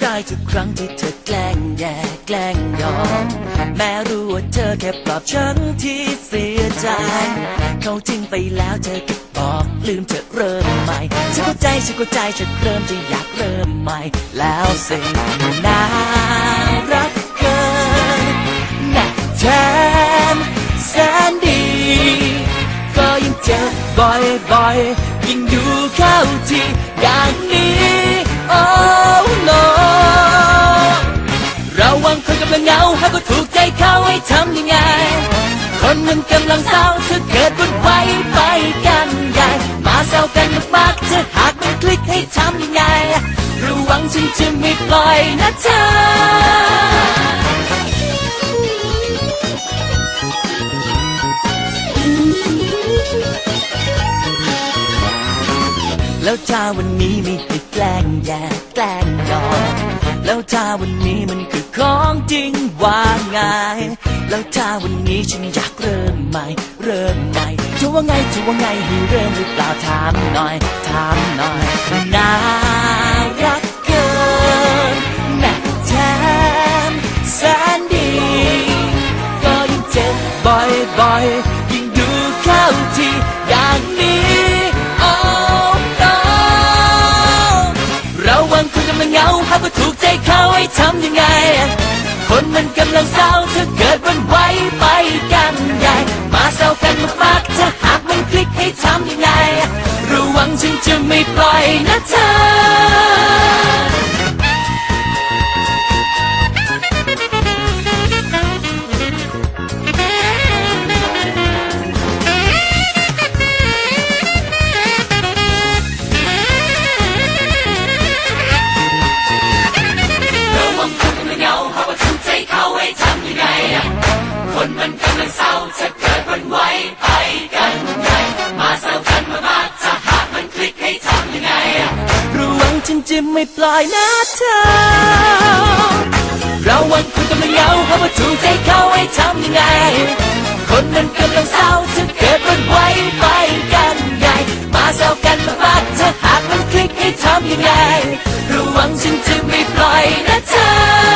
ได้ทุกครั้งที่เธอแกล้งแย่แกล้งยอม แม้รู้ว่าเธอแค่ปลอบฉันที่เสียใจ เขาทิ้งไปแล้วเธอก็บอกลืมเธอเริ่มใหม่ฉันเข้าใจฉันเข้าใจฉันเริ่มจะอยากเริ่มใหม่ แล้วสิน่ารักเกินน่าแถมแสนดี ก็ยังเจ็บบ่อยๆยิ่งดูเข้าทีอย่างนี้ ให้ทำยังไง คนมันกำลังเศร้าถ้าเกิดวุ่นวายไปกันใหญ่ มาแซวกันมากๆถ้าหากมันคลิกให้ทำยังไง ระวังฉันจะไม่ปล่อยนะเธอแล้วถ้าวันนี้ไม่ได้แกล้งแย่แกล้งยอมแล้วถ้าวันนี้มันคือ ของจริงว่าไง แล้วถ้าวันนี้ฉันอยากเริ่มใหม่ เริ่มใหม่จะว่าไงจะว่าไงให้เริ่มหรือเปล่าถามหน่อย ถามหน่อยน่ารักเกินแม่แถมแสนดีก็ยิ่งเจ็บบ่อยๆยิ่งดูเข้าทีอย่างนี้โอ้ no ระวังคนกำลังเหงาหากว่าถูกใจ คนมันกำลังเศร้าถ้าเกิดวันไว้ไปกันใหญ่ มาเศร้ากันมากๆถ้าหากมันคลิกให้ทำยังไง ระวังฉันจะไม่ปล่อยนะเธอำยังไงอะคนมันกำลังเศร้าถ้าเกิดวันไหวไปกันใหญ่มาเศร้ากันมากๆถ้าหากมันคลิกให้ทำยังไงอะระวังฉันจะไม่ปล่อยนะเธอระวังคนกำลังเหงาหากว่าถูกใจเขาให้ทำยังไง คนมันกำลังเศร้าถ้าเกิดวันไหวไปกันใหญ่มาเศร้ากันมากๆถ้าหากมันคลิกให้ทำยังไงระวังฉันจะไม่ปล่อยนะเธอ